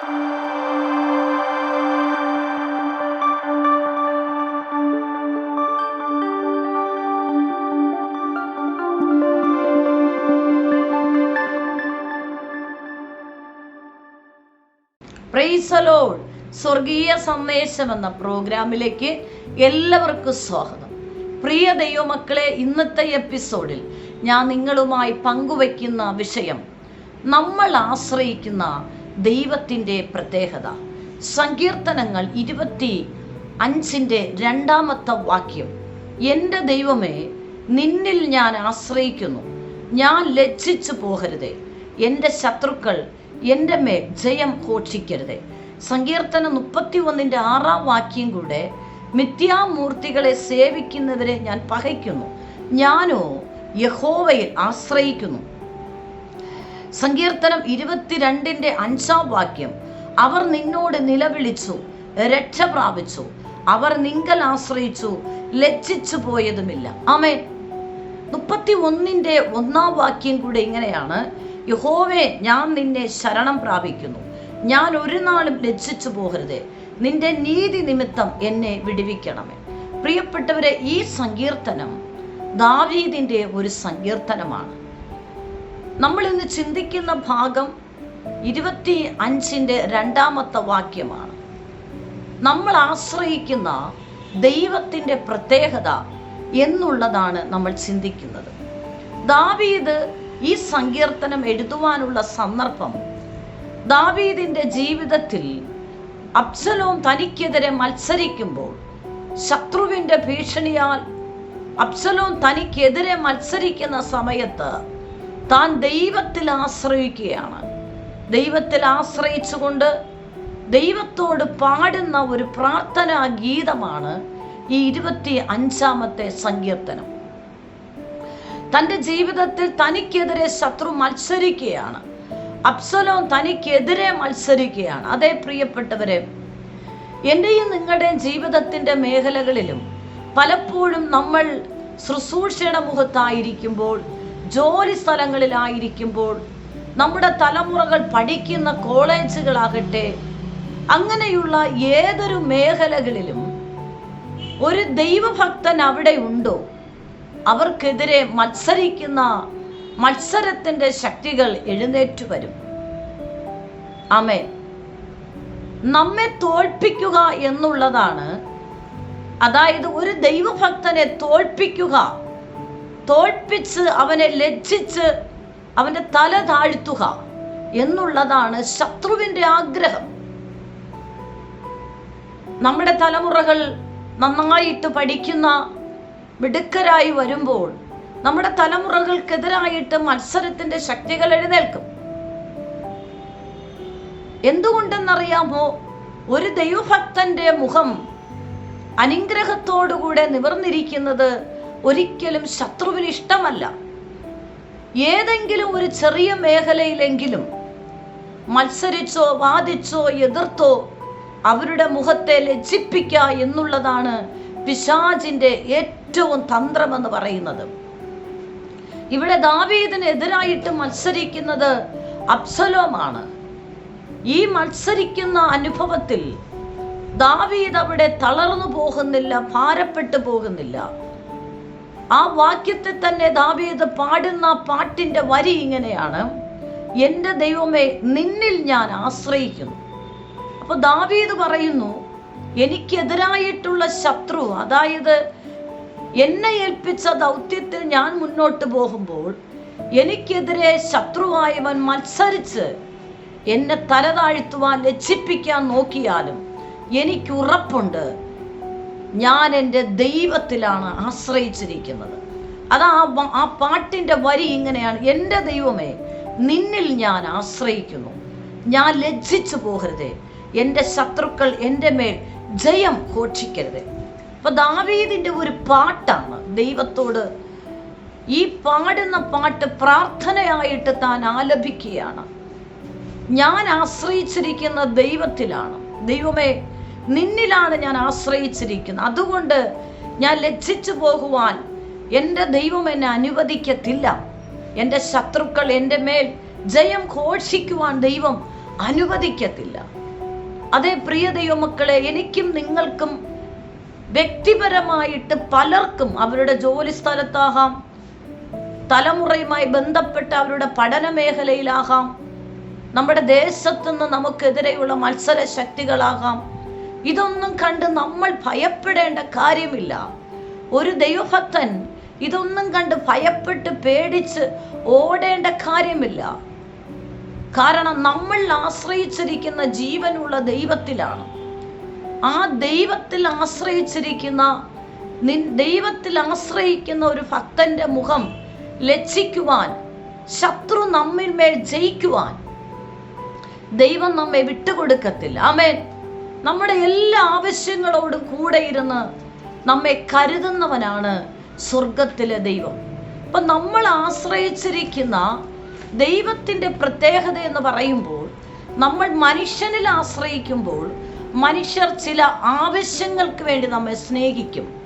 പ്രൈസലോൾ സ്വർഗീയ സന്ദേശം എന്ന പ്രോഗ്രാമിലേക്ക് എല്ലാവർക്കും സ്വാഗതം. പ്രിയ ദൈവമക്കളെ ഇന്നത്തെ എപ്പിസോഡിൽ ഞാൻ നിങ്ങളുമായി പങ്കുവയ്ക്കുന്ന വിഷയം നമ്മൾ ആശ്രയിക്കുന്ന ദൈവത്തിന്റെ പ്രത്യേകത. സങ്കീർത്തനങ്ങൾ ഇരുപത്തി അഞ്ചിന്റെ രണ്ടാമത്തെ വാക്യം. എന്റെ ദൈവമേ നിന്നിൽ ഞാൻ ആശ്രയിക്കുന്നു. ഞാൻ ലജ്ജിച്ചു പോകരുതേ. എന്റെ ശത്രുക്കൾ എന്റെ മേൽ ജയം ഘോഷിക്കരുത്. സങ്കീർത്തനം മുപ്പത്തി ഒന്നിന്റെ ആറാം വാക്യം കൂടെ മിഥ്യാമൂർത്തികളെ സേവിക്കുന്നവരെ ഞാൻ പകയ്ക്കുന്നു. ഞാനോ യഹോവയിൽ ആശ്രയിക്കുന്നു. സങ്കീർത്തനം ഇരുപത്തിരണ്ടിന്റെ അഞ്ചാം വാക്യം. അവർ നിന്നോട് നിലവിളിച്ചു രക്ഷ പ്രാപിച്ചു. അവർ നിങ്കൽ ആശ്രയിച്ചു ലജ്ജിച്ചു പോയതുമില്ല. ആമേൻ. മുപ്പത്തി ഒന്നിന്റെ ഒന്നാം വാക്യം കൂടെ ഇങ്ങനെയാണ്. യഹോവേ ഞാൻ നിന്നെ ശരണം പ്രാപിക്കുന്നു. ഞാൻ ഒരു നാളും ലജ്ജിച്ചു പോകരുത്. നിന്റെ നീതി നിമിത്തം എന്നെ വിടുവിക്കണമേ. പ്രിയപ്പെട്ടവരെ ഈ സങ്കീർത്തനം ദാവീദിന്റെ ഒരു സങ്കീർത്തനമാണ്. നമ്മൾ ഇന്ന് ചിന്തിക്കുന്ന ഭാഗം ഇരുപത്തി അഞ്ചിന്റെ രണ്ടാമത്തെ വാക്യമാണ്. നമ്മൾ ആശ്രയിക്കുന്ന ദൈവത്തിന്റെ പ്രത്യേകത എന്നുള്ളതാണ് നമ്മൾ ചിന്തിക്കുന്നത്. ദാവീദ് ഈ സങ്കീർത്തനം എഴുതുവാനുള്ള സന്ദർഭം ദാവീദിന്റെ ജീവിതത്തിൽ അബ്സലോം തനിക്കെതിരെ മത്സരിക്കുമ്പോൾ ശത്രുവിന്റെ ഭീഷണിയാൽ അബ്സലോം തനിക്കെതിരെ മത്സരിക്കുന്ന സമയത്ത് താൻ ദൈവത്തിൽ ആശ്രയിക്കുകയാണ്. ദൈവത്തിൽ ആശ്രയിച്ചുകൊണ്ട് ദൈവത്തോട് പാടുന്ന ഒരു പ്രാർത്ഥനാ ഗീതമാണ് ഈ ഇരുപത്തി അഞ്ചാമത്തെ സങ്കീർത്തനം. തന്റെ ജീവിതത്തിൽ തനിക്കെതിരെ ശത്രു മത്സരിക്കുകയാണ്. അപ്സലോം തനിക്കെതിരെ മത്സരിക്കുകയാണ്. അതേ പ്രിയപ്പെട്ടവരെ എന്റെയും നിങ്ങളുടെ ജീവിതത്തിന്റെ മേഖലകളിലും പലപ്പോഴും നമ്മൾ ശുശ്രൂഷയുടെ മുഖത്തായിരിക്കുമ്പോൾ ജോലി സ്ഥലങ്ങളിലായിരിക്കുമ്പോൾ നമ്മുടെ തലമുറകൾ പഠിക്കുന്ന കോളേജുകളാകട്ടെ അങ്ങനെയുള്ള ഏതൊരു മേഖലകളിലും ഒരു ദൈവഭക്തൻ അവിടെ ഉണ്ടോ? അവർക്കെതിരെ മത്സരിക്കുന്ന മത്സരത്തിന്റെ ശക്തികൾ എഴുന്നേറ്റ് വരും. ആമേ നമ്മെ തോൽപ്പിക്കുക എന്നുള്ളതാണ്. അതായത് ഒരു ദൈവഭക്തനെ തോൽപ്പിക്കുക തോൽപ്പിച്ച് അവനെ ലജ്ജിച്ച് അവന്റെ തല താഴ്ത്തുക എന്നുള്ളതാണ് ശത്രുവിന്റെ ആഗ്രഹം. നമ്മുടെ തലമുറകൾ നന്നായിട്ട് പഠിക്കുന്ന മിടുക്കരായി വരുമ്പോൾ നമ്മുടെ തലമുറകൾക്കെതിരായിട്ട് മത്സരത്തിന്റെ ശക്തികൾ എഴുന്നേൽക്കും. എന്തുകൊണ്ടെന്നറിയാമോ? ഒരു ദൈവഭക്തന്റെ മുഖം അനുഗ്രഹത്തോടുകൂടെ നിവർന്നിരിക്കുന്നത് ഒരിക്കലും ശത്രുവിന് ഇഷ്ടമല്ല. ഏതെങ്കിലും ഒരു ചെറിയ മേഖലയിലെങ്കിലും മത്സരിച്ചോ വാദിച്ചോ എതിർത്തോ അവരുടെ മുഖത്തെ ലജ്ജിപ്പിക്കുക എന്നുള്ളതാണ് പിശാജിന്റെ ഏറ്റവും തന്ത്രമെന്ന് പറയുന്നത്. ഇവിടെ ദാവീദിനെതിരായിട്ട് മത്സരിക്കുന്നത് അബ്സലോമാണ്. ഈ മത്സരിക്കുന്ന അനുഭവത്തിൽ ദാവീദ് അവിടെ തളർന്നു പോകുന്നില്ല ഭാരപ്പെട്ടു പോകുന്നില്ല. ആ വാക്യത്തെ തന്നെ ദാവീദ് പാടുന്ന പാട്ടിന്റെ വരി ഇങ്ങനെയാണ്. എന്റെ ദൈവമേ നിന്നിൽ ഞാൻ ആശ്രയിക്കുന്നു. അപ്പൊ ദാവീദ് പറയുന്നു എനിക്കെതിരായിട്ടുള്ള ശത്രു അതായത് എന്നെ ഏൽപ്പിച്ച ദൗത്യത്തിൽ ഞാൻ മുന്നോട്ട് പോകുമ്പോൾ എനിക്കെതിരെ ശത്രുവായവൻ മത്സരിച്ച് എന്നെ തലതാഴ്ത്തുവാൻ ലജ്ജിപ്പിക്കാൻ നോക്കിയാലും എനിക്ക് ഉറപ്പുണ്ട്. ഞാൻ എന്റെ ദൈവത്തിലാണ് ആശ്രയിച്ചിരിക്കുന്നത്. അത് ആ ആ പാട്ടിന്റെ വരി ഇങ്ങനെയാണ്. എന്റെ ദൈവമേ നിന്നിൽ ഞാൻ ആശ്രയിക്കുന്നു. ഞാൻ ലജ്ജിച്ചു പോകരുതേ. എന്റെ ശത്രുക്കൾ എന്റെ മേൽ ജയം ഘോഷിക്കരുത്. അപ്പൊ ദാവീദിന്റെ ഒരു പാട്ടാണ് ദൈവത്തോട് ഈ പാടുന്ന പാട്ട് പ്രാർത്ഥനയായിട്ട് താൻ ആലപിക്കുകയാണ്. ഞാൻ ആശ്രയിച്ചിരിക്കുന്ന ദൈവത്തിലാണ്. ദൈവമേ നിന്നിലാണ് ഞാൻ ആശ്രയിച്ചിരിക്കുന്നത്. അതുകൊണ്ട് ഞാൻ ലജ്ജിച്ചു പോകുവാൻ എന്റെ ദൈവം എന്നെ അനുവദിക്കത്തില്ല. എന്റെ ശത്രുക്കൾ എന്റെ മേൽ ജയം ഘോഷിക്കുവാൻ ദൈവം അനുവദിക്കത്തില്ല. അതേ പ്രിയ ദൈവമക്കളെ എനിക്കും നിങ്ങൾക്കും വ്യക്തിപരമായിട്ട് പലർക്കും അവരുടെ ജോലി സ്ഥലത്താകാം തലമുറയുമായി ബന്ധപ്പെട്ട അവരുടെ പഠന മേഖലയിലാകാം നമ്മുടെ ദേശത്തുനിന്ന് നമുക്കെതിരെയുള്ള മത്സര ശക്തികളാകാം ഇതൊന്നും കണ്ട് നമ്മൾ ഭയപ്പെടേണ്ട കാര്യമില്ല. ഒരു ദൈവഭക്തൻ ഇതൊന്നും കണ്ട് ഭയപ്പെട്ട് പേടിച്ച് ഓടേണ്ട കാര്യമില്ല. കാരണം നമ്മൾ ആശ്രയിച്ചിരിക്കുന്ന ജീവനുള്ള ദൈവത്തിലാണ്. ആ ദൈവത്തിൽ ആശ്രയിച്ചിരിക്കുന്ന നിൻ ദൈവത്തിൽ ആശ്രയിക്കുന്ന ഒരു ഭക്തന്റെ മുഖം ലക്ഷിക്കുവാൻ ശത്രു നമ്മിന്മേൽ ജയിക്കുവാൻ ദൈവം നമ്മെ വിട്ടുകൊടുക്കത്തില്ല. ആമേൻ. നമ്മുടെ എല്ലാ ആവശ്യങ്ങളോടും കൂടെ ഇരുന്ന് നമ്മെ കരുതുന്നവനാണ് സ്വർഗത്തിലെ ദൈവം. അപ്പൊ നമ്മൾ ആശ്രയിച്ചിരിക്കുന്ന ദൈവത്തിന്റെ പ്രത്യേകത എന്ന് പറയുമ്പോൾ നമ്മൾ മനുഷ്യനിൽ ആശ്രയിക്കുമ്പോൾ മനുഷ്യർ ചില ആവശ്യങ്ങൾക്ക് വേണ്ടി നമ്മെ സ്നേഹിക്കും.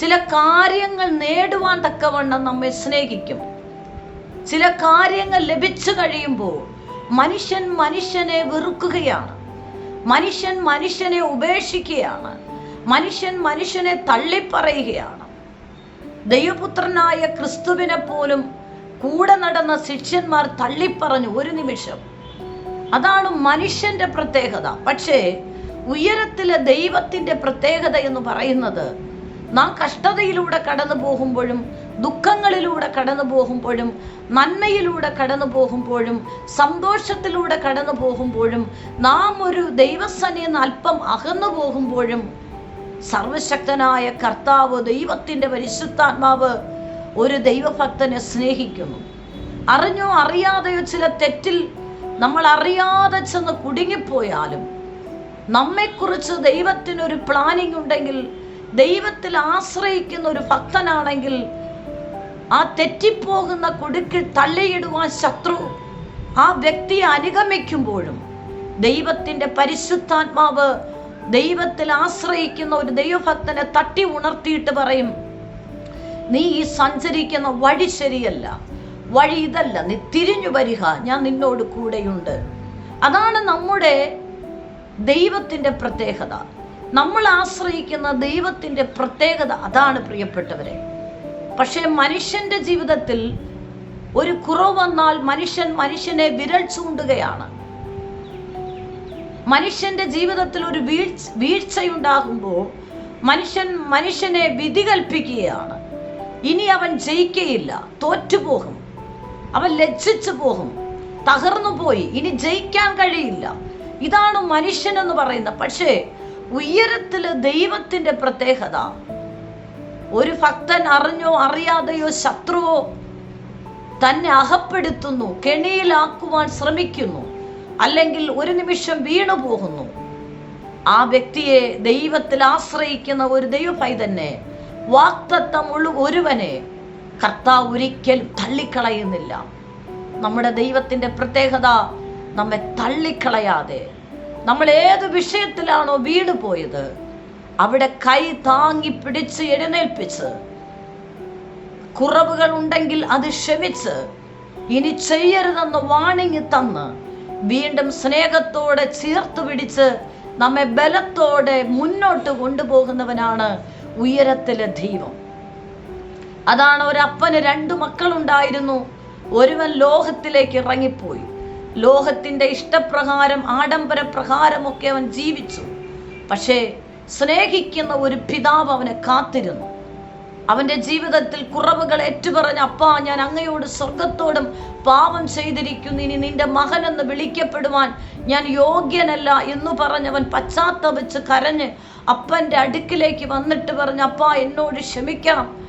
ചില കാര്യങ്ങൾ നേടുവാൻ തക്കവണ്ണം നമ്മെ സ്നേഹിക്കും. ചില കാര്യങ്ങൾ ലഭിച്ചു കഴിയുമ്പോൾ മനുഷ്യൻ മനുഷ്യനെ വെറുക്കുകയാണ്. മനുഷ്യൻ മനുഷ്യനെ ഉപേക്ഷിക്കുകയാണ്. മനുഷ്യൻ മനുഷ്യനെ തള്ളിപ്പറയുകയാണ്. ദൈവപുത്രനായ ക്രിസ്തുവിനെ പോലും കൂടെ നടന്ന ശിഷ്യന്മാർ തള്ളിപ്പറഞ്ഞു ഒരു നിമിഷം. അതാണ് മനുഷ്യന്റെ പ്രത്യേകത. പക്ഷേ ഉയരത്തിലെ ദൈവത്തിന്റെ പ്രത്യേകത എന്ന് പറയുന്നത് നാം കഷ്ടതയിലൂടെ കടന്നു പോകുമ്പോഴും ദുഃഖങ്ങളിലൂടെ കടന്നു പോകുമ്പോഴും നന്മയിലൂടെ കടന്നു പോകുമ്പോഴും സന്തോഷത്തിലൂടെ കടന്നു പോകുമ്പോഴും നാം ഒരു ദൈവസനിൽ അല്പം അകന്നു പോകുമ്പോഴും സർവശക്തനായ കർത്താവ് ദൈവത്തിന്റെ പരിശുദ്ധാത്മാവ് ഒരു ദൈവഭക്തനെ സ്നേഹിക്കുന്നു. അറിഞ്ഞോ അറിയാതെയോ ചില തെറ്റിൽ നമ്മൾ അറിയാതെ ചെന്ന് കുടുങ്ങിപ്പോയാലും നമ്മെക്കുറിച്ച് ദൈവത്തിനൊരു പ്ലാനിംഗ് ഉണ്ടെങ്കിൽ ദൈവത്തിൽ ആശ്രയിക്കുന്ന ഒരു ഭക്തനാണെങ്കിൽ ആ തെറ്റിപ്പോകുന്ന കൊടുക്കിൽ തള്ളിയിടുവാൻ ശത്രു. ആ വ്യക്തിയെ അനുഗമിക്കുമ്പോഴും ദൈവത്തിന്റെ പരിശുദ്ധാത്മാവ് ദൈവത്തിൽ ആശ്രയിക്കുന്ന ഒരു ദൈവഭക്തനെ തട്ടി ഉണർത്തിയിട്ട് പറയും നീ ഈ സഞ്ചരിക്കുന്ന വഴി ശരിയല്ല. വഴി ഇതല്ല. നീ തിരിഞ്ഞു വരിക. ഞാൻ നിന്നോട് കൂടെയുണ്ട്. അതാണ് നമ്മുടെ ദൈവത്തിന്റെ പ്രത്യേകത. നമ്മൾ ആശ്രയിക്കുന്ന ദൈവത്തിന്റെ പ്രത്യേകത. അതാണ് പ്രിയപ്പെട്ടവരെ പക്ഷേ മനുഷ്യന്റെ ജീവിതത്തിൽ ഒരു കുറവ് വന്നാൽ മനുഷ്യൻ മനുഷ്യനെ വിരൽ ചൂണ്ടുകയാണ്. മനുഷ്യന്റെ ജീവിതത്തിൽ ഒരു വീഴ്ച വീഴ്ചയുണ്ടാകുമ്പോൾ മനുഷ്യൻ മനുഷ്യനെ വിധി കൽപ്പിക്കുകയാണ്. ഇനി അവൻ ജയിക്കയില്ല തോറ്റുപോകും. അവൻ ലജ്ജിച്ചു പോകും തകർന്നു പോയി ഇനി ജയിക്കാൻ കഴിയില്ല. ഇതാണ് മനുഷ്യൻ എന്ന് പറയുന്നത്. പക്ഷേ ഉയരത്തിൽ ദൈവത്തിന്റെ പ്രത്യേകത. ഒരു ഭക്തൻ അറിഞ്ഞോ അറിയാതെയോ ശത്രുവോ തന്നെ അകപ്പെടുത്തുന്നു കെണിയിലാക്കുവാൻ ശ്രമിക്കുന്നു അല്ലെങ്കിൽ ഒരു നിമിഷം വീണു പോകുന്നു. ആ വ്യക്തിയെ ദൈവത്തിൽ ആശ്രയിക്കുന്ന ഒരു ദൈവഭൈ തന്നെ വാക്തത്വമുള്ള ഒരുവനെ കർത്താവ് ഒരിക്കലും തള്ളിക്കളയുന്നില്ല. നമ്മുടെ ദൈവത്തിന്റെ പ്രത്യേകത നമ്മെ തള്ളിക്കളയാതെ നമ്മൾ ഏത് വിഷയത്തിലാണോ വീണു പോയത് അവിടെ കൈ താങ്ങി പിടിച്ച് എഴുന്നേൽപ്പിച്ച്. കുറവുകൾ ഉണ്ടെങ്കിൽ അത് ക്ഷമിച്ച്. ഇനി ചെയ്യരുതെന്ന് വാണിങ്ങി തന്ന് വീണ്ടും സ്നേഹത്തോടെ ചേർത്ത് പിടിച്ച് നമ്മെ ബലത്തോടെ മുന്നോട്ട് കൊണ്ടുപോകുന്നവനാണ് ഉയരത്തിലെ ദൈവം. അതാണ് ഒരപ്പന് രണ്ടു മക്കളുണ്ടായിരുന്നു. ഒരുവൻ ലോകത്തിലേക്ക് ഇറങ്ങിപ്പോയി. ലോഹത്തിന്റെ ഇഷ്ടപ്രകാരം ആഡംബര പ്രകാരമൊക്കെ അവൻ ജീവിച്ചു. പക്ഷേ സ്നേഹിക്കുന്ന ഒരു പിതാവ് അവനെ കാത്തിരുന്നു. അവന്റെ ജീവിതത്തിൽ കുറവുകൾ ഏറ്റുപറഞ്ഞ അപ്പാ ഞാൻ അങ്ങയോട് സ്വർഗത്തോടും പാപം ചെയ്തിരിക്കുന്നു. ഇനി നിന്റെ മകൻ എന്ന് വിളിക്കപ്പെടുവാൻ ഞാൻ യോഗ്യനല്ല എന്ന് പറഞ്ഞവൻ പശ്ചാത്തപിച്ച് കരഞ്ഞ് അപ്പന്റെ അടുക്കിലേക്ക് വന്നിട്ട് പറഞ്ഞ് അപ്പാ എന്നോട് ക്ഷമിക്കണം.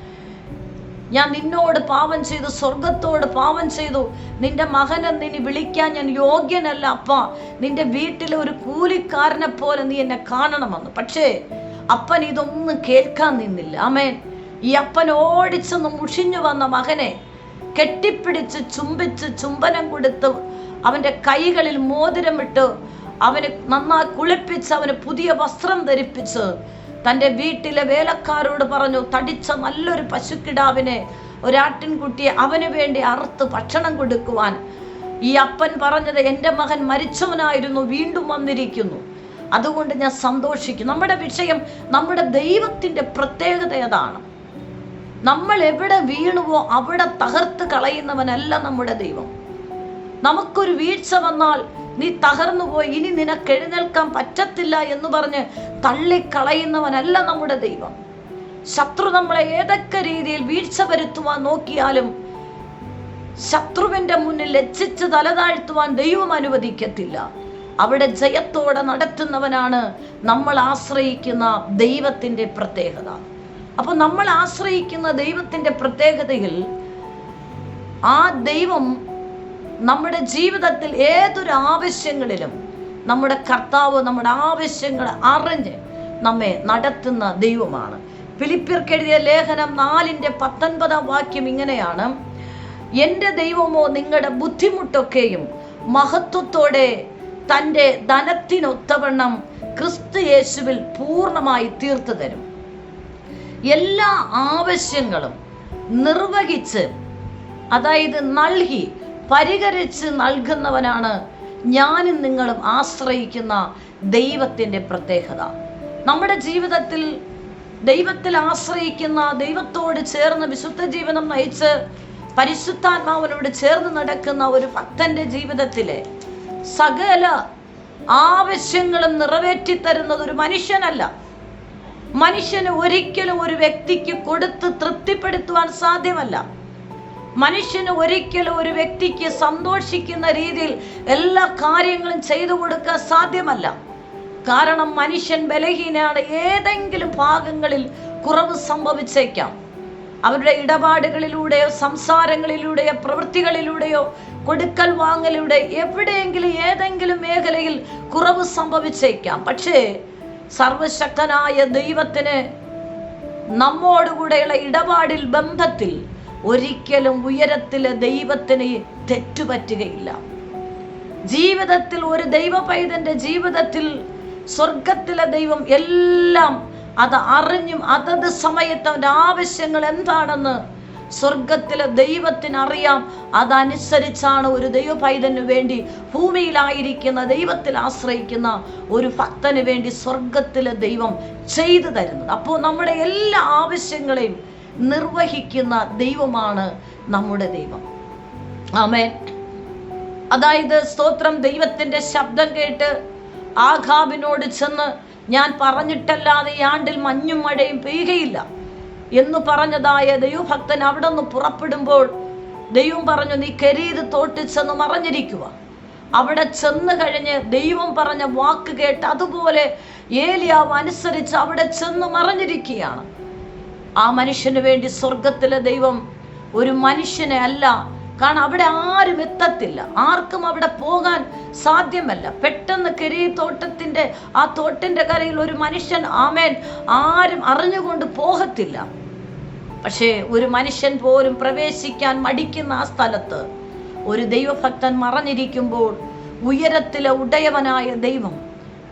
ഞാൻ നിന്നോട് പാവം ചെയ്തു സ്വർഗത്തോട് പാവം ചെയ്തു. നിന്റെ മകനെ നിന്നെ വിളിക്കാൻ ഞാൻ യോഗ്യനല്ല അപ്പ. നിന്റെ വീട്ടിലെ ഒരു കൂലിക്കാരനെ പോലെ നീ എന്നെ കാണണമെന്ന്. പക്ഷേ അപ്പൻ ഇതൊന്നും കേൾക്കാൻ നിന്നില്ല. അമേൻ ഈ അപ്പൻ ഓടിച്ചെന്ന് മുഷിഞ്ഞു വന്ന മകനെ കെട്ടിപ്പിടിച്ച് ചുംബിച്ച് ചുംബനം കൊടുത്ത് അവന്റെ കൈകളിൽ മോതിരമിട്ട് അവന് നന്നായി കുളിപ്പിച്ച് അവന് പുതിയ വസ്ത്രം ധരിപ്പിച്ച് തന്റെ വീട്ടിലെ വേലക്കാരോട് പറഞ്ഞു തടിച്ച നല്ലൊരു പശുക്കിടാവിനെ ഒരാട്ടിൻകുട്ടിയെ അവന് വേണ്ടി അറുത്ത് ഭക്ഷണം കൊടുക്കുവാൻ. ഈ അപ്പൻ പറഞ്ഞത് എന്റെ മകൻ മരിച്ചവനായിരുന്നു വീണ്ടും വന്നിരിക്കുന്നു. അതുകൊണ്ട് ഞാൻ സന്തോഷിക്കും. നമ്മുടെ വിഷയം നമ്മുടെ ദൈവത്തിന്റെ പ്രത്യേകത ഏതാണ്? നമ്മൾ എവിടെ വീണുവോ അവിടെ തകർത്ത് കളയുന്നവനല്ല നമ്മുടെ ദൈവം. നമുക്കൊരു വീഴ്ച വന്നാൽ നീ തകർന്നു പോയി ഇനി നിനക്ക് എഴുന്നേൽക്കാൻ പറ്റത്തില്ല എന്ന് പറഞ്ഞ് തള്ളിക്കളയുന്നവനല്ല നമ്മുടെ ദൈവം. ശത്രു നമ്മളെ ഏതൊക്കെ രീതിയിൽ വീഴ്ച വരുത്തുവാൻ നോക്കിയാലും ശത്രുവിന്റെ മുന്നിൽ ലജ്ജിച്ച് തലതാഴ്ത്തുവാൻ ദൈവം അനുവദിക്കത്തില്ല. അവിടെ ജയത്തോടെ നടത്തുന്നവനാണ് നമ്മൾ ആശ്രയിക്കുന്ന ദൈവത്തിന്റെ പ്രത്യേകത. അപ്പൊ നമ്മൾ ആശ്രയിക്കുന്ന ദൈവത്തിന്റെ പ്രത്യേകതയിൽ ആ ദൈവം നമ്മുടെ ജീവിതത്തിൽ ഏതൊരു ആവശ്യങ്ങളിലും നമ്മുടെ കർത്താവ് നമ്മുടെ ആവശ്യങ്ങൾ അറിഞ്ഞ് നമ്മെ നടത്തുന്ന ദൈവമാണ്. ഫിലിപ്പിയർക്കെഴുതിയ ലേഖനം നാലിന്റെ പത്തൊൻപതാം വാക്യം ഇങ്ങനെയാണ്. എന്റെ ദൈവമോ നിങ്ങളുടെ ബുദ്ധിമുട്ടൊക്കെയും മഹത്വത്തോടെ തന്റെ ധനത്തിനൊത്തവണ്ണം ക്രിസ്തു യേശുവിൽ പൂർണമായി തീർത്തു തരും. എല്ലാ ആവശ്യങ്ങളും നിർവഹിച്ച് അതായത് നൽകി പരിഹരിച്ച് നൽകുന്നവനാണ് ഞാനും നിങ്ങളും ആശ്രയിക്കുന്ന ദൈവത്തിന്റെ പ്രത്യേകത. നമ്മുടെ ജീവിതത്തിൽ ദൈവത്തിൽ ആശ്രയിക്കുന്ന ദൈവത്തോട് ചേർന്ന് വിശുദ്ധ ജീവിതം നയിച്ച് പരിശുദ്ധാത്മാവിനോട് ചേർന്ന് നടക്കുന്ന ഒരു ഭക്തന്റെ ജീവിതത്തിലെ സകല ആവശ്യങ്ങളും നിറവേറ്റി തരുന്നത് ഒരു മനുഷ്യനല്ല. മനുഷ്യന് ഒരിക്കലും ഒരു വ്യക്തിക്ക് കൊടുത്ത് തൃപ്തിപ്പെടുത്തുവാൻ സാധ്യമല്ല. മനുഷ്യന് ഒരിക്കലും ഒരു വ്യക്തിക്ക് സന്തോഷിക്കുന്ന രീതിയിൽ എല്ലാ കാര്യങ്ങളും ചെയ്തു കൊടുക്കാൻ സാധ്യമല്ല. കാരണം മനുഷ്യൻ ബലഹീനാണ്. ഏതെങ്കിലും ഭാഗങ്ങളിൽ കുറവ് സംഭവിച്ചേക്കാം. അവരുടെ ഇടപാടുകളിലൂടെയോ സംസാരങ്ങളിലൂടെയോ പ്രവൃത്തികളിലൂടെയോ കൊടുക്കൽ വാങ്ങലിലൂടെ എവിടെയെങ്കിലും ഏതെങ്കിലും മേഖലയിൽ കുറവ് സംഭവിച്ചേക്കാം. പക്ഷേ സർവശക്തനായ ദൈവത്തിന് നമ്മോടുകൂടെയുള്ള ഇടപാടിൽ ബന്ധത്തിൽ ഒരിക്കലും ഉയരത്തിലെ ദൈവത്തിന് തെറ്റുപറ്റുകയില്ല. ജീവിതത്തിൽ ഒരു ദൈവ പൈതന്റെ ജീവിതത്തിൽ സ്വർഗത്തിലെ ദൈവം എല്ലാം അത് അറിഞ്ഞും അതത് സമയത്ത് അവന്റെ ആവശ്യങ്ങൾ എന്താണെന്ന് സ്വർഗത്തിലെ ദൈവത്തിന് അറിയാം അതനുസരിച്ചാണ് ഒരു ദൈവ പൈതന് വേണ്ടി ഭൂമിയിലായിരിക്കുന്ന ദൈവത്തിൽ ആശ്രയിക്കുന്ന ഒരു ഭക്തന് വേണ്ടി സ്വർഗത്തിലെ ദൈവം ചെയ്തു തരുന്നത്. അപ്പോൾ നമ്മുടെ എല്ലാ ആവശ്യങ്ങളെയും നിർവഹിക്കുന്ന ദൈവമാണ് നമ്മുടെ ദൈവം. ആമേൻ. അതായത് സ്തോത്രം ദൈവത്തിന്റെ ശബ്ദം കേട്ട് ആഘാബിനോട് ചെന്ന് ഞാൻ പറഞ്ഞിട്ടല്ലാതെ ഈ ആണ്ടിൽ മഞ്ഞും മഴയും പെയ്യുകയില്ല എന്ന് പറഞ്ഞതായ ദൈവഭക്തൻ അവിടെ നിന്ന് പുറപ്പെടുമ്പോൾ ദൈവം പറഞ്ഞു നീ കരീത് തോട്ടിൽ ചെന്ന് മറഞ്ഞിരിക്കുക. അവിടെ ചെന്ന് കഴിഞ്ഞ് ദൈവം പറഞ്ഞ വാക്ക് കേട്ട് അതുപോലെ ഏലിയാവ് അനുസരിച്ച് അവിടെ ചെന്ന് മറഞ്ഞിരിക്കുകയാണ്. ആ മനുഷ്യന് വേണ്ടി സ്വർഗത്തിലെ ദൈവം ഒരു മനുഷ്യനെ അല്ല. കാരണം അവിടെ ആരും എത്തത്തില്ല. ആർക്കും അവിടെ പോകാൻ സാധ്യമല്ല. പെട്ടെന്ന് കരി തോട്ടത്തിന്റെ ആ തോട്ടിന്റെ കരയിൽ ഒരു മനുഷ്യൻ ആമേൻ ആരും അറിഞ്ഞുകൊണ്ട് പോകത്തില്ല. പക്ഷേ ഒരു മനുഷ്യൻ പോലും പ്രവേശിക്കാൻ മടിക്കുന്ന ആ സ്ഥലത്ത് ഒരു ദൈവഭക്തൻ മറഞ്ഞിരിക്കുമ്പോൾ ഉയരത്തിലെ ഉടയവനായ ദൈവം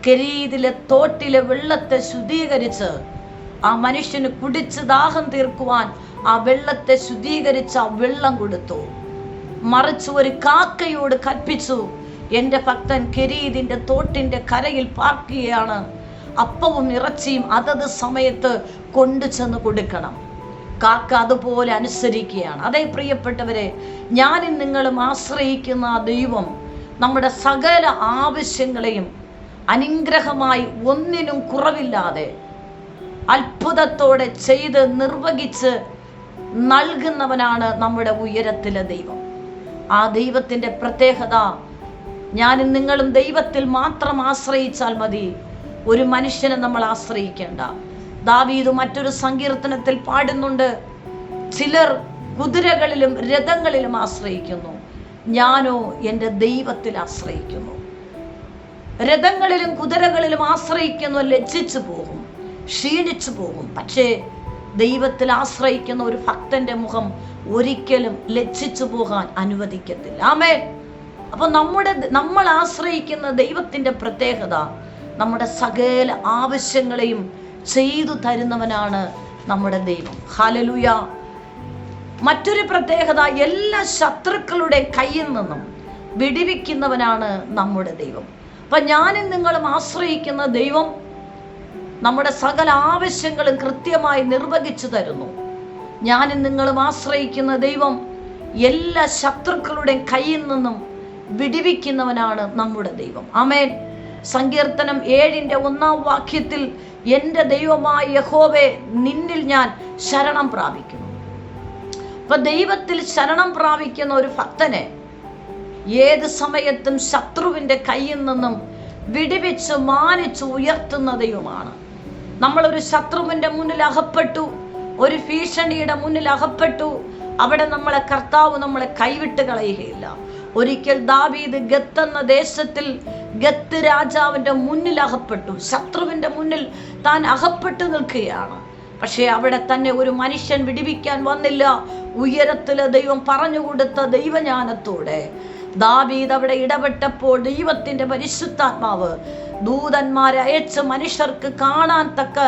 കരീതിലെ തോട്ടിലെ വെള്ളത്തെ ശുദ്ധീകരിച്ച് ആ മനുഷ്യന് കുടിച്ച് ദാഹം തീർക്കുവാൻ ആ വെള്ളത്തെ ശുദ്ധീകരിച്ച് ആ വെള്ളം കൊടുത്തു. മറിച്ച് ഒരു കാക്കയോട് കൽപ്പിച്ചു എന്റെ ഭക്തൻ കെരീതിന്റെ തോട്ടിന്റെ കരയിൽ പാർക്കുകയാണ്. അപ്പവും ഇറച്ചിയും അതത് സമയത്ത് കൊണ്ടു ചെന്ന് കൊടുക്കണം. കാക്ക അതുപോലെ അനുസരിക്കുകയാണ്. അതേ പ്രിയപ്പെട്ടവരെ ഞാനും നിങ്ങളും ആശ്രയിക്കുന്ന ആ ദൈവം നമ്മുടെ സകല ആവശ്യങ്ങളെയും അനുഗ്രഹമായി ഒന്നിനും കുറവില്ലാതെ അത്ഭുതത്തോടെ ചെയ്ത് നിർവഹിച്ച് നൽകുന്നവനാണ് നമ്മുടെ ഉയരത്തിലെ ദൈവം. ആ ദൈവത്തിന്റെ പ്രത്യേകത ഞാനും നിങ്ങളും ദൈവത്തിൽ മാത്രം ആശ്രയിച്ചാൽ മതി. ഒരു മനുഷ്യനെ നമ്മൾ ആശ്രയിക്കേണ്ട. ദാവീദ് മറ്റൊരു സങ്കീർത്തനത്തിൽ പാടുന്നുണ്ട്. ചിലർ കുതിരകളിലും രഥങ്ങളിലും ആശ്രയിക്കുന്നു. ഞാനോ എന്റെ ദൈവത്തിൽ ആശ്രയിക്കുന്നു. രഥങ്ങളിലും കുതിരകളിലും ആശ്രയിക്കുന്നു ലജ്ജിച്ചു പോകും ക്ഷീണിച്ചു പോകും. പക്ഷേ ദൈവത്തിൽ ആശ്രയിക്കുന്ന ഒരു ഭക്തന്റെ മുഖം ഒരിക്കലും ലജ്ജിച്ചു പോകാൻ അനുവദിക്കത്തില്ല. ആമേ അപ്പൊ നമ്മുടെ നമ്മൾ ആശ്രയിക്കുന്ന ദൈവത്തിന്റെ പ്രത്യേകത നമ്മുടെ സകല ആവശ്യങ്ങളെയും ചെയ്തു തരുന്നവനാണ് നമ്മുടെ ദൈവം. ഹാലലുയ മറ്റൊരു പ്രത്യേകത എല്ലാ ശത്രുക്കളുടെ കയ്യിൽ നിന്നും വിടിവിക്കുന്നവനാണ് നമ്മുടെ ദൈവം. അപ്പം ഞാനും നിങ്ങളും ആശ്രയിക്കുന്ന ദൈവം നമ്മുടെ സകല ആവശ്യങ്ങളും കൃത്യമായി നിർവഹിച്ചു തരുന്നു. ഞാനും നിങ്ങളും ആശ്രയിക്കുന്ന ദൈവം എല്ലാ ശത്രുക്കളുടെയും കയ്യിൽ നിന്നും വിടിവിക്കുന്നവനാണ് നമ്മുടെ ദൈവം. ആമേൻ. സങ്കീർത്തനം ഏഴിന്റെ ഒന്നാം വാക്യത്തിൽ എന്റെ ദൈവമായ യഹോവെ നിന്നിൽ ഞാൻ ശരണം പ്രാപിക്കുന്നു. അപ്പൊ ദൈവത്തിൽ ശരണം പ്രാപിക്കുന്ന ഒരു ഭക്തനെ ഏത് സമയത്തും ശത്രുവിന്റെ കയ്യിൽ നിന്നും വിടിവിച്ച് മാനിച്ച് ഉയർത്തുന്ന ദൈവമാണ്. നമ്മളൊരു ശത്രുവിന്റെ മുന്നിൽ അകപ്പെട്ടു. ഒരു ഭീഷണിയുടെ മുന്നിൽ അകപ്പെട്ടു. അവിടെ നമ്മളെ കർത്താവ് നമ്മളെ കൈവിട്ട് കളയുകയില്ല. ഒരിക്കൽ ദാവീദ് ഗത്ത് എന്ന ദേശത്തിൽ ഗത്ത് രാജാവിന്റെ മുന്നിൽ അകപ്പെട്ടു. ശത്രുവിന്റെ മുന്നിൽ താൻ അകപ്പെട്ടു നിൽക്കുകയാണ്. പക്ഷേ അവിടെ തന്നെ ഒരു മനുഷ്യൻ വിടിവിക്കാൻ വന്നില്ല. ഉയരത്തിലെ ദൈവം പറഞ്ഞു കൊടുത്ത ദൈവജ്ഞാനത്തോടെ ദാവീദ് അവിടെ ഇടപെട്ടപ്പോൾ ദൈവത്തിന്റെ പരിശുദ്ധാത്മാവ് ദൂതന്മാരെ അയച്ച് മനുഷ്യർക്ക് കാണാൻ തക്ക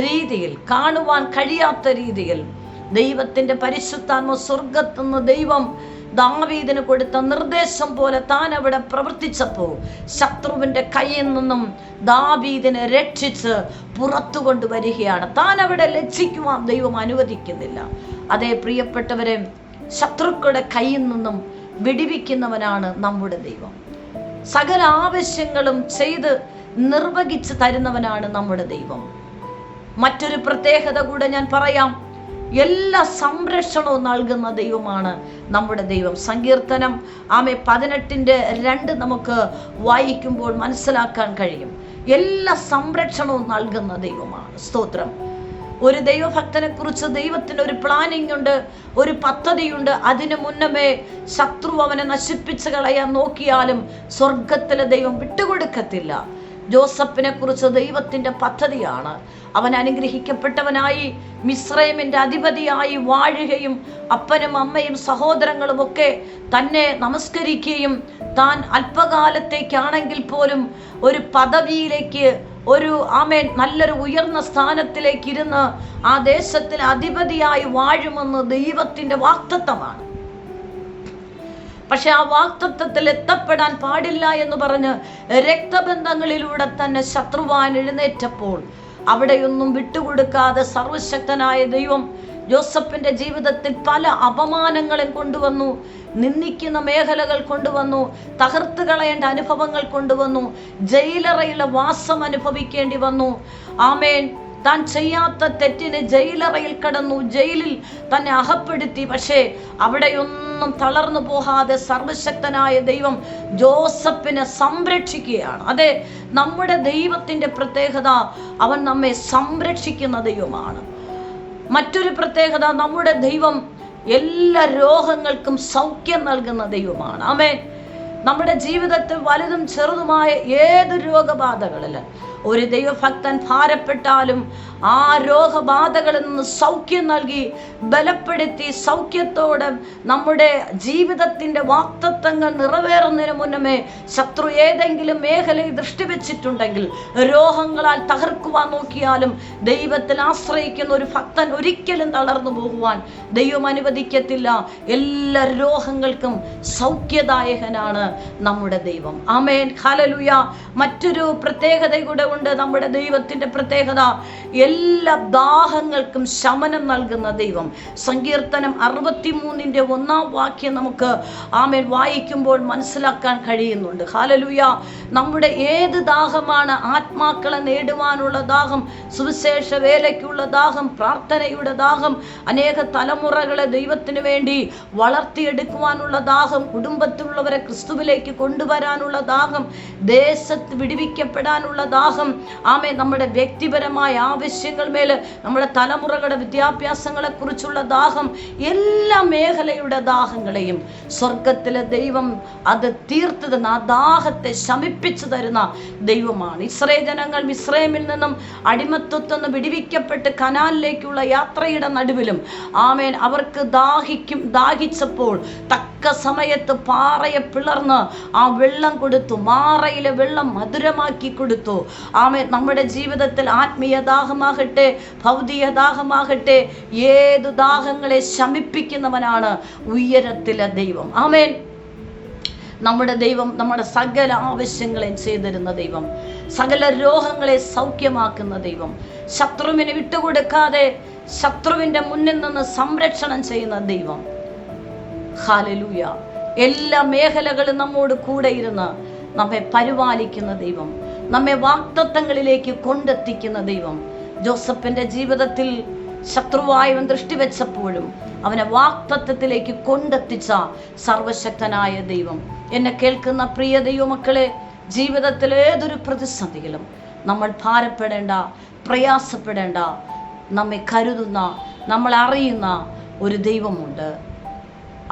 രീതിയിൽ കാണുവാൻ കഴിയാത്ത രീതിയിൽ ദൈവത്തിന്റെ പരിശുദ്ധാത്മ സ്വർഗത്തുനിന്ന് ദൈവം ദാവീദിന് കൊടുത്ത നിർദ്ദേശം പോലെ താൻ അവിടെ പ്രവർത്തിച്ചപ്പോൾ ശത്രുവിന്റെ കയ്യിൽ നിന്നും ദാവീദിനെ രക്ഷിച്ച് പുറത്തു കൊണ്ടുവരികയാണ്. താൻ അവിടെ ലജ്ജിക്കുവാൻ ദൈവം അനുവദിക്കുന്നില്ല. അതേ പ്രിയപ്പെട്ടവരെ ശത്രുക്കളുടെ കയ്യിൽ നിന്നും വിടിവിക്കുന്നവനാണ് നമ്മുടെ ദൈവം. സകല ആവശ്യങ്ങളും ചെയ്ത് നിർവഹിച്ച് തരുന്നവനാണ് നമ്മുടെ ദൈവം. മറ്റൊരു പ്രത്യേകത കൂടെ ഞാൻ പറയാം. എല്ലാ സംരക്ഷണവും നൽകുന്ന ദൈവമാണ് നമ്മുടെ ദൈവം. സങ്കീർത്തനം ആമെ പതിനെട്ടിന്റെ രണ്ട് നമുക്ക് വായിക്കുമ്പോൾ മനസ്സിലാക്കാൻ കഴിയും. എല്ലാ സംരക്ഷണവും നൽകുന്ന ദൈവമാണ്. സ്തോത്രം. ഒരു ദൈവഭക്തനെ കുറിച്ച് ദൈവത്തിന് ഒരു പ്ലാനിംഗ് ഉണ്ട് ഒരു പദ്ധതിയുണ്ട്. അതിനു മുന്നമേ ശത്രു അവനെ നശിപ്പിച്ച് കളയാൻ നോക്കിയാലും സ്വർഗത്തിലെ ദൈവം വിട്ടുകൊടുക്കത്തില്ല. ജോസഫിനെ കുറിച്ച് ദൈവത്തിന്റെ പദ്ധതിയാണ്. അവൻ അനുഗ്രഹിക്കപ്പെട്ടവനായി മിശ്രൈമിന്റെ അധിപതിയായി വാഴുകയും അപ്പനും അമ്മയും സഹോദരങ്ങളും ഒക്കെ തന്നെ നമസ്കരിക്കുകയും താൻ അല്പകാലത്തേക്കാണെങ്കിൽ പോലും ഒരു പദവിയിലേക്ക് ഒരു ആമേൻ നല്ലൊരു ഉയർന്ന സ്ഥാനത്തിലേക്ക് ഇരുന്ന് ആ ദേശത്തിൽ അധിപതിയായി വാഴുമെന്ന് ദൈവത്തിന്റെ വാക്തത്വമാണ്. പക്ഷെ ആ വാക്തത്വത്തിൽ എത്തപ്പെടാൻ പാടില്ല എന്ന് പറഞ്ഞ് രക്തബന്ധങ്ങളിലൂടെ തന്നെ ശത്രുവാൻ എഴുന്നേറ്റപ്പോൾ അവിടെയൊന്നും വിട്ടുകൊടുക്കാതെ സർവശക്തനായ ദൈവം ജോസഫിന്റെ ജീവിതത്തിൽ പല അപമാനങ്ങളും കൊണ്ടുവന്നു. നിന്ദിക്കുന്ന മേഖലകൾ കൊണ്ടുവന്നു തകർത്ത് കളയേണ്ട അനുഭവങ്ങൾ കൊണ്ടുവന്നു ജയിലറയിലെ വാസം അനുഭവിക്കേണ്ടി വന്നു. ആമേൻ. താൻ ചെയ്യാത്ത തെറ്റിന് ജയിലറയിൽ കടന്നു ജയിലിൽ തന്നെ അകപ്പെടുത്തി. പക്ഷേ അവിടെയൊന്നും തളർന്നു പോകാതെ സർവശക്തനായ ദൈവം ജോസഫിനെ സംരക്ഷിക്കുകയാണ്. അതെ നമ്മുടെ ദൈവത്തിന്റെ പ്രത്യേകത അവൻ നമ്മെ സംരക്ഷിക്കുന്ന ദൈവമാണ്. മറ്റൊരു പ്രത്യേകത നമ്മുടെ ദൈവം എല്ലാ രോഗങ്ങൾക്കും സൗഖ്യം നൽകുന്ന ദൈവമാണ്. ആമേ നമ്മുടെ ജീവിതത്തിൽ വലുതും ചെറുതുമായ ഏത് രോഗബാധകളിൽ ഒരു ദൈവഭക്തൻ ഭാരപ്പെട്ടാലും ആ രോഗബാധകളിൽ നിന്ന് സൗഖ്യം നൽകി ബലപ്പെടുത്തി സൗഖ്യത്തോടെ നമ്മുടെ ജീവിതത്തിന്റെ വാക്തത്വങ്ങൾ നിറവേറുന്നതിന് മുന്നമേ ശത്രു ഏതെങ്കിലും മേഖലയിൽ ദൃഷ്ടി വെച്ചിട്ടുണ്ടെങ്കിൽ രോഗങ്ങളാൽ തകർക്കുവാൻ നോക്കിയാലും ദൈവത്തിൽ ആശ്രയിക്കുന്ന ഒരു ഭക്തൻ ഒരിക്കലും തളർന്നു പോകുവാൻ ദൈവം അനുവദിക്കത്തില്ല. എല്ലാ രോഗങ്ങൾക്കും സൗഖ്യദായകനാണ് നമ്മുടെ ദൈവം. ആമേൻ. ഹാലലുയ മറ്റൊരു പ്രത്യേകത ഉണ്ട് നമ്മുടെ ദൈവത്തിന്റെ പ്രത്യേകത. എല്ലാ ദാഹങ്ങൾക്കും ശമനം നൽകുന്ന ദൈവം. സങ്കീർത്തനം അറുപത്തിമൂന്നിന്റെ ഒന്നാം വാക്യം നമുക്ക് ആമേൽ വായിക്കുമ്പോൾ മനസ്സിലാക്കാൻ കഴിയുന്നുണ്ട്. ഹാലലൂയ നമ്മുടെ ഏത് ദാഹമാണ് ആത്മാക്കളെ നേടുവാനുള്ള ദാഹം? സുവിശേഷ വേലയ്ക്കുള്ള ദാഹം പ്രാർത്ഥനയുടെ ദാഹം അനേക തലമുറകളെ ദൈവത്തിന് വേണ്ടി വളർത്തിയെടുക്കുവാനുള്ള ദാഹം കുടുംബത്തിലുള്ളവരെ ക്രിസ്തുവിലേക്ക് കൊണ്ടുവരാനുള്ള ദാഹം ദേശത്ത് വിടിവിക്കപ്പെടാനുള്ള ദാഹം ആമേ നമ്മുടെ വ്യക്തിപരമായ ആവശ്യങ്ങൾ മേൽ നമ്മുടെ തലമുറകളുടെ വിദ്യാഭ്യാസങ്ങളെ കുറിച്ചുള്ള ദാഹം എല്ലാ മേഖലയുടെ ദാഹങ്ങളെയും സ്വർഗത്തിലെ ദൈവം അത് തീർത്തു തന്ന ആ ദാഹത്തെ ശമിപ്പിച്ചു തരുന്ന ദൈവമാണ്. ഇസ്രേ ജനങ്ങൾ മിസ്രൈമിൽ നിന്നും അടിമത്വത്തിൽ നിന്ന് വിടിവിക്കപ്പെട്ട് കനാലിലേക്കുള്ള യാത്രയുടെ നടുവിലും ആമേൻ അവർക്ക് ദാഹിക്കും ദാഹിച്ചപ്പോൾ തക്ക സമയത്ത് പാറയെ പിളർന്ന് ആ വെള്ളം കൊടുത്തു മാറയിലെ വെള്ളം മധുരമാക്കി കൊടുത്തു. ആമേൻ. നമ്മുടെ ജീവിതത്തിൽ ആത്മീയ ദാഹമാകട്ടെ ഭൗതിക ദാഹമാകട്ടെ ഏതു ദാഹങ്ങളെ ശമിപ്പിക്കുന്നവനാണ് ഉയരത്തിലെ ദൈവം. ആമേൻ. നമ്മുടെ ദൈവം നമ്മുടെ സകല ആവശ്യങ്ങളെ ചെയ്തിരുന്ന ദൈവം സകല രോഗങ്ങളെ സൗഖ്യമാക്കുന്ന ദൈവം ശത്രുവിന് വിട്ടുകൊടുക്കാതെ ശത്രുവിന്റെ മുന്നിൽ നിന്ന് സംരക്ഷണം ചെയ്യുന്ന ദൈവം. ഹാലലൂയ എല്ലാ മേഖലകളും നമ്മോട് കൂടെ ഇരുന്ന് നമ്മെ പരിപാലിക്കുന്ന ദൈവം. നമ്മെ വാക്തത്വങ്ങളിലേക്ക് കൊണ്ടെത്തിക്കുന്ന ദൈവം. ജോസഫിന്റെ ജീവിതത്തിൽ ശത്രുവായവൻ ദൃഷ്ടി വെച്ചപ്പോഴും അവനെ വാക്തത്വത്തിലേക്ക് കൊണ്ടെത്തിച്ച സർവശക്തനായ ദൈവം. എന്നെ കേൾക്കുന്ന പ്രിയ ദൈവമക്കളെ ജീവിതത്തിൽ ഏതൊരു പ്രതിസന്ധിയിലും നമ്മൾ ഭാരപ്പെടേണ്ട പ്രയാസപ്പെടേണ്ട നമ്മെ കരുതുന്ന നമ്മൾ അറിയുന്ന ഒരു ദൈവമുണ്ട്.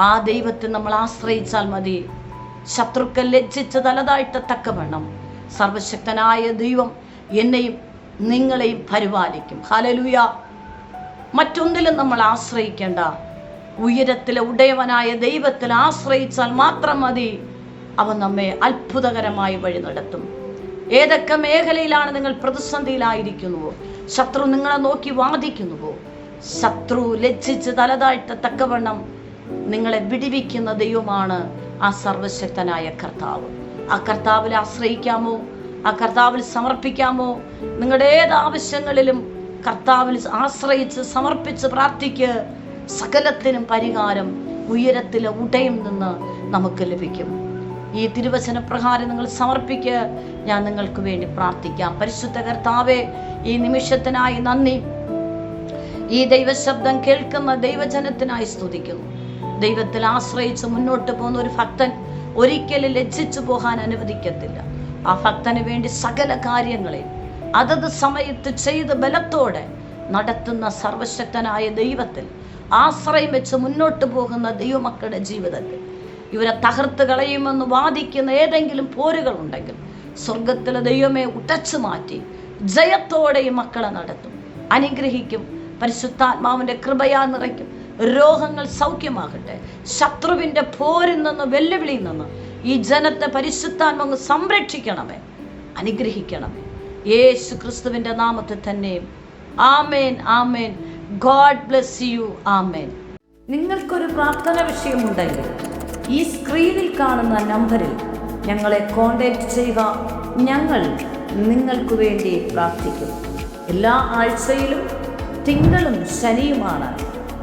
ആ ദൈവത്തെ നമ്മൾ ആശ്രയിച്ചാൽ മതി. ശത്രുക്കൾ ലജ്ജിച്ച് തലതായിട്ട് തക്കവണ്ണം സർവശക്തനായ ദൈവം എന്നെയും നിങ്ങളെയും പരിപാലിക്കും. ഹലലുയ മറ്റൊന്നിലും നമ്മൾ ആശ്രയിക്കേണ്ട. ഉയരത്തിലെ ഉടയവനായ ദൈവത്തിൽ ആശ്രയിച്ചാൽ മാത്രം മതി. അവൻ നമ്മെ അത്ഭുതകരമായി വഴി നടത്തും. ഏതൊക്കെ മേഖലയിലാണ് നിങ്ങൾ പ്രതിസന്ധിയിലായിരിക്കുന്നുവോ? ശത്രു നിങ്ങളെ നോക്കി വാദിക്കുന്നുവോ? ശത്രു ലജ്ജിച്ച് തലതാഴ്ത്ത തക്കവണ്ണം നിങ്ങളെ വിടിവിക്കുന്ന ദൈവമാണ് ആ സർവശക്തനായ കർത്താവ്. ആ കർത്താവിൽ ആശ്രയിക്കാമോ? ആ കർത്താവിൽ സമർപ്പിക്കാമോ? നിങ്ങളുടെ ഏത് ആവശ്യങ്ങളിലും കർത്താവിൽ ആശ്രയിച്ച് സമർപ്പിച്ച് പ്രാർത്ഥിക്ക്. സകലത്തിനും പരിഹാരം ഉയരത്തിലെ ഉടയും നിന്ന് നമുക്ക് ലഭിക്കും. ഈ തിരുവചന പ്രകാരം നിങ്ങൾ സമർപ്പിക്ക്. ഞാൻ നിങ്ങൾക്ക് വേണ്ടി പ്രാർത്ഥിക്കാം. പരിശുദ്ധ കർത്താവെ ഈ നിമിഷത്തിനായി നന്ദി. ഈ ദൈവശബ്ദം കേൾക്കുന്ന ദൈവജനത്തിനായി സ്തുതിക്കുന്നു. ദൈവത്തിൽ ആശ്രയിച്ച് മുന്നോട്ട് പോകുന്ന ഒരു ഭക്തൻ ഒരിക്കലും ലജ്ജിച്ചു പോകാൻ അനുവദിക്കത്തില്ല. ആ ഭക്തന് വേണ്ടി സകല കാര്യങ്ങളെയും അതത് സമയത്ത് ചെയ്ത് ബലത്തോടെ നടത്തുന്ന സർവശക്തനായ ദൈവത്തിൽ ആശ്രയം വെച്ച് മുന്നോട്ട് പോകുന്ന ദൈവമക്കളുടെ ജീവിതത്തിൽ ഇവരെ തകർത്ത് കളയുമെന്ന് വാദിക്കുന്ന ഏതെങ്കിലും പോരുകളുണ്ടെങ്കിൽ സ്വർഗത്തിലെ ദൈവമേ ഉടച്ചു മാറ്റി ജയത്തോടെ ഈ മക്കളെ നടത്തും. അനുഗ്രഹിക്കും. പരിശുദ്ധാത്മാവിന്റെ കൃപയാ നിറയ്ക്കും. രോഗങ്ങൾ സൗഖ്യമാകട്ടെ. ശത്രുവിന്റെ പോരിൽ നിന്ന് വെല്ലുവിളിയിൽ നിന്ന് ഈ ജനത്തെ പരിശുദ്ധാത്മാവ് സംരക്ഷിക്കണമേ അനുഗ്രഹിക്കണമേ. യേശു ക്രിസ്തുവിന്റെ നാമത്തിൽ തന്നെയും. ആമേൻ ആമേൻ. God bless you. ആമേൻ. നിങ്ങൾക്കൊരു പ്രാർത്ഥന വിഷയമുണ്ടെങ്കിൽ ഈ സ്ക്രീനിൽ കാണുന്ന നമ്പറിൽ ഞങ്ങളെ കോൺടാക്റ്റ് ചെയ്യുക. ഞങ്ങൾ നിങ്ങൾക്ക് വേണ്ടി പ്രാർത്ഥിക്കും. എല്ലാ ആഴ്ചയിലും തിങ്കളും ശനിയുമാണ്.